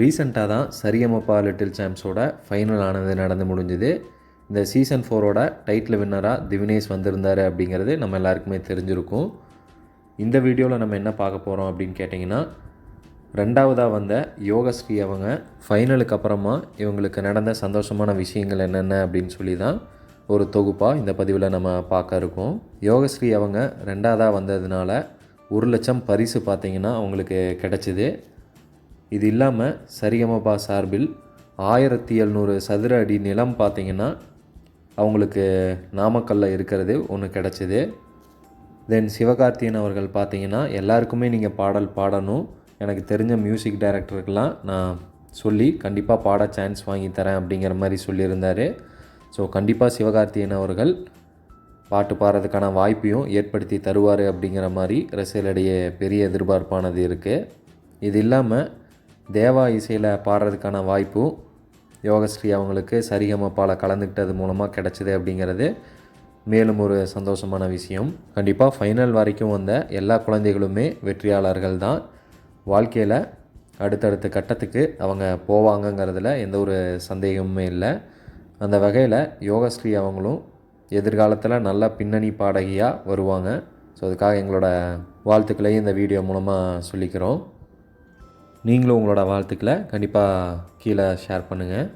ரீசெண்டாக தான் சரியமப்பா little சாம்ப்ஸோட final ஆனது நடந்து முடிஞ்சுது. இந்த சீசன் ஃபோரோட டைட்டில் வின்னராக திவினேஷ் வந்திருந்தார் அப்படிங்கிறது நம்ம எல்லாருக்குமே தெரிஞ்சிருக்கும். இந்த வீடியோவில் நம்ம என்ன பார்க்க போகிறோம் அப்படின்னு கேட்டிங்கன்னா ரெண்டாவதாக வந்த யோகஸ்ரீ அவங்க ஃபைனலுக்கு அப்புறமா இவங்களுக்கு நடந்த சந்தோஷமான விஷயங்கள் என்னென்ன அப்படின்னு சொல்லி தான் ஒரு தொகுப்பாக இந்த பதிவில் நம்ம பார்க்க இருக்கோம். யோகஸ்ரீ அவங்க ரெண்டாவதாக வந்ததுனால ஒரு லட்சம் பரிசு பார்த்திங்கன்னா அவங்களுக்கு கிடச்சிது. இது இல்லாமல் சரிகமபா சார்பில் ஆயிரத்தி எழுநூறு சதுர அடி நிலம் பார்த்திங்கன்னா அவங்களுக்கு நாமக்கல்லில் இருக்கிறது ஒன்று கிடச்சிது. தென் சிவகார்த்தியன் அவர்கள் பார்த்தீங்கன்னா எல்லாருக்குமே நீங்கள் பாடல் பாடணும். எனக்கு தெரிஞ்ச மியூசிக் டைரக்டருக்கெலாம் நான் சொல்லி கண்டிப்பாக பாட சான்ஸ் வாங்கி தரேன் அப்படிங்கிற மாதிரி சொல்லியிருந்தார். ஸோ கண்டிப்பாக சிவகார்த்தியன் அவர்கள் பாட்டு பாடுறதுக்கான வாய்ப்பையும் ஏற்படுத்தி தருவார் அப்படிங்கிற மாதிரி ரசிகர்களிடையே பெரிய எதிர்பார்ப்பானது இருக்குது இது இல்லாமல் தேவா இசையில் பாடுறதுக்கான வாய்ப்பும் யோகஸ்ரீ அவங்களுக்கு சரிகமப்பால் கலந்துக்கிட்டது மூலமாக கிடச்சிது அப்படிங்கிறது மேலும் ஒரு சந்தோஷமான விஷயம். கண்டிப்பாக ஃபைனல் வரைக்கும் வந்த எல்லா குழந்தைகளுமே வெற்றியாளர்கள் தான். வாழ்க்கையில் அடுத்தடுத்த கட்டத்துக்கு அவங்க போவாங்கங்கிறதுல எந்த ஒரு சந்தேகமுமே இல்லை. அந்த வகையில் யோகஸ்ரீ அவங்களும் எதிர்காலத்தில் நல்ல பின்னணி பாடகியாக வருவாங்க. ஸோ அதுக்காக எங்களோட வாழ்த்துக்களையும் இந்த வீடியோ மூலமாக சொல்லிக்கிறோம். நீங்களும் உங்களோட வாழ்த்துக்களை கண்டிப்பாக கீழே ஷேர் பண்ணுங்கள்